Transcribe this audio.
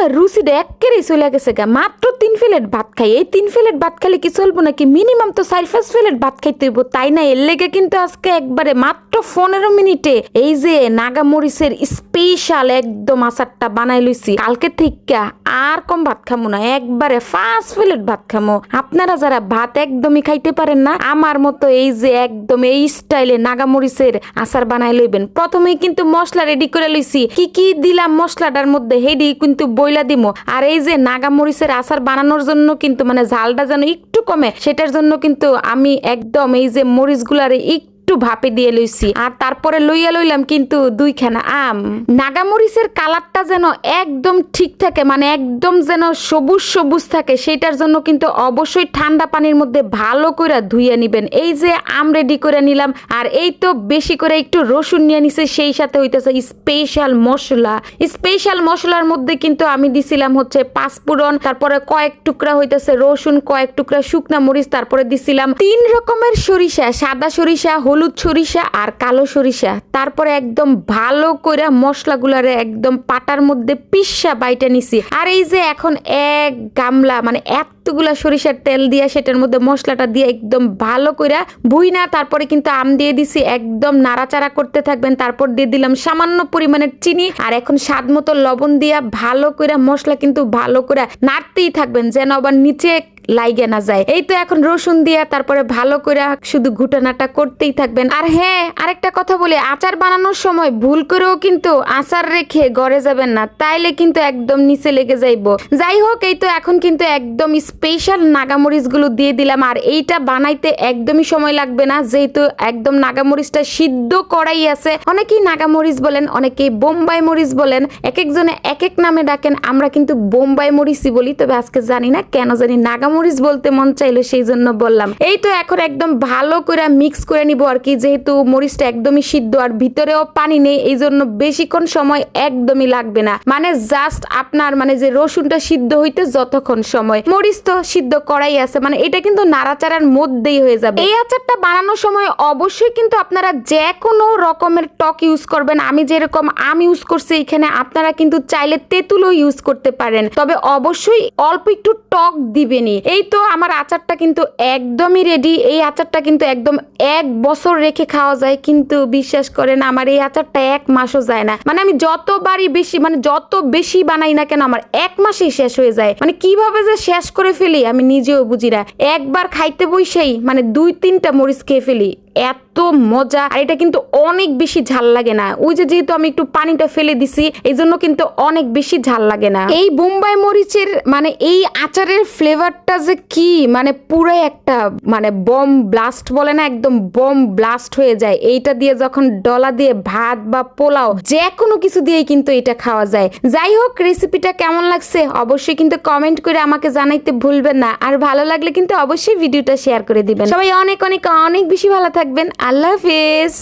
মুয়ের রুচিটা চলে গেছে গা। মাত্র তিন প্লেট ভাত খাই। এই তিন প্লেট ভাত খাইলে কি চলবো নাকি? মিনিমাম তো চার, পাঁচ প্লেট ভাত খাইতে হইব, তাই না? এর লেগে কিন্তু আজকে একবারে মাত্র পনেরো মিনিটে এই যে নাগা মরিচের স্পেশাল একদম আচারটা বানাই লইছি। কালকে থেকে আর কম ভাত খামো না, একবারে পাঁচ প্লেট ভাত খামো। আপনারা যারা ভাত একদমই খাইতে পারেন না, আমার মতো এই যে একদম এই স্টাইলে নাগা মরিচের আচার বানাই লইবেন। প্রথমেই কিন্তু মশলা রেডি করে লইছি। কি কি দিলাম মশলাটার মধ্যে, হেডি কিন্তু বইলা দিমো। আর এই যে নাগা মরিচের আচার বানানোর জন্য কিন্তু মানে ঝালটা যেন একটু কমে, সেটার জন্য কিন্তু আমি একদম এই যে মরিচগুলারে একটু ভাপে দিয়ে লইছি। আর তারপরে লইয়া লইলাম কিন্তু দুইখানা আম। নাগামরিচের কালারটা যেন একদম ঠিক থাকে মানে একদম যেন সবুজ সবুজ থাকে সেটার জন্য কিন্তু অবশ্যই ঠান্ডা পানির মধ্যে ভালো করে ধুইয়ে নিবেন। এই যে আম রেডি করে নিলাম, আর এই তো বেশি করে একটু রসুন নিয়ে নিছে, সেই সাথে হইতেছে স্পেশাল মশলা। স্পেশাল মশলার মধ্যে কিন্তু আমি দিছিলাম হচ্ছে পাঁচফোড়ন, তারপরে কয়েক টুকরা হইতেছে রসুন, কয়েক টুকরা শুকনা মরিচ, তারপরে দিছিলাম তিন রকমের সরিষা, সাদা সরিষা, হলুদ সরিষা আর কালো সরিষা। তারপরে একদম ভালো করে মশলাগুলারে একদম পাটার মধ্যে পিসা বাইটা নিছি। আর এই যে এখন এক গামলা মানে এতগুলা সরিষার তেল দিয়া সেটার মধ্যে মশলাটা দিয়ে একদম ভালো করে বুইনা তারপরে কিন্তু আম দিয়ে দিছি, একদম নাড়াচাড়া করতে থাকবেন। তারপর দিয়ে দিলাম সামান্য পরিমাণের চিনি আর এখন স্বাদ মতো লবণ দিয়া ভালো করে মশলা কিন্তু ভালো করে নাড়তেই থাকবেন, যেন আবার নিচে লাইগে না যায়। এই তো এখন রসুন দিয়া তারপরে ভালো করে শুধু ঘুটানাটা করতেই থাকবেন। আর হ্যাঁ আরেকটা কথা বলি, আচার বানানোর সময় ভুল করেও কিন্তু আচার রেখে গড়ে যাবেন না, তাইলে কিন্তু একদম নিচে লেগে যাইব। যাই হোক, এই তো এখন কিন্তু একদম স্পেশাল নাগামরিচগুলো দিয়ে দিলাম, আর এইটা বানাইতে একদমই সময় লাগবে না, যেহেতু একদম নাগামরিচটা সিদ্ধ করাই আছে। অনেকেই নাগামরিচ বলেন, অনেকেই বোম্বাই মরিচ বলেন এক একজনে এক এক নামে ডাকেন, আমরা কিন্তু বোম্বাই মরিচই বলি, তবে আজকে জানি না, কেন জানি নাগামরিচ বলতে মন চাইলো সেই জন্য বললাম। এই তো এখন একদম ভালো করে মিক্স করে নিব আর কি, যেহেতু মরিচটা একদমই সিদ্ধ আর ভিতরেও পানি নেই, এই জন্য বেশিক্ষণ সময় একদমই লাগবে না। মানে জাস্ট আপনার মানে যে রসুনটা সিদ্ধ হইতে যতক্ষণ সময়। মরিচ তো সিদ্ধ করাই আছে মানে এটা কিন্তু নাড়াচাড়ার মধ্যেই হয়ে যাবে। এই আচারটা বানানোর সময় অবশ্যই কিন্তু আপনারা যে কোনো রকমের টক ইউজ করবেন। আমি যেরকম আম ইউজ করছি, এখানে আপনারা কিন্তু চাইলে তেঁতুলও ইউজ করতে পারেন। তবে অবশ্যই অল্প একটু টক দিবেনই। এই তো আমার আচারটা কিন্তু একদমই রেডি এই আচারটা কিন্তু একদম এক বছর রেখে খাওয়া যায়, কিন্তু বিশ্বাস করেন আমার এই আচারটা এক মাসও যায় না। মানে আমি যতবারই বেশি মানে যত বেশি বানাই না কেন, আমার এক মাসেই শেষ হয়ে যায়। মানে কীভাবে যে শেষ করে ফেলি আমি নিজেও বুঝি না। একবার খাইতে বই সেই মানে দুই তিনটা মরিচ খেয়ে ফেলি। এত মজা। আর এটা কিন্তু অনেক বেশি ঝাল লাগে না। ওই যে যেহেতু আমি একটু পানিটা ফেলে দিছি এই জন্য কিন্তু অনেক বেশি ঝাল লাগে না। এই বোম্বাই মরিচের মানে এই আচারের ফ্লেভারটা যে কি মানে পুরো একটা মানে বম ব্লাস্ট বলে না, একদম বম ব্লাস্ট হয়ে যায়। এইটা দিয়ে যখন ডলা দিয়ে ভাত বা পোলাও যে কোনো কিছু দিয়েই কিন্তু এটা খাওয়া যায়। যাই হোক রেসিপিটা কেমন লাগছে অবশ্যই কিন্তু কমেন্ট করে আমাকে জানাইতে ভুলবেন না। আর ভালো লাগলে কিন্তু অবশ্যই ভিডিওটা শেয়ার করে দিবেন। সবাই অনেক অনেক অনেক বেশি ভালো থাকবেন। আল্লাহ হাফেজ।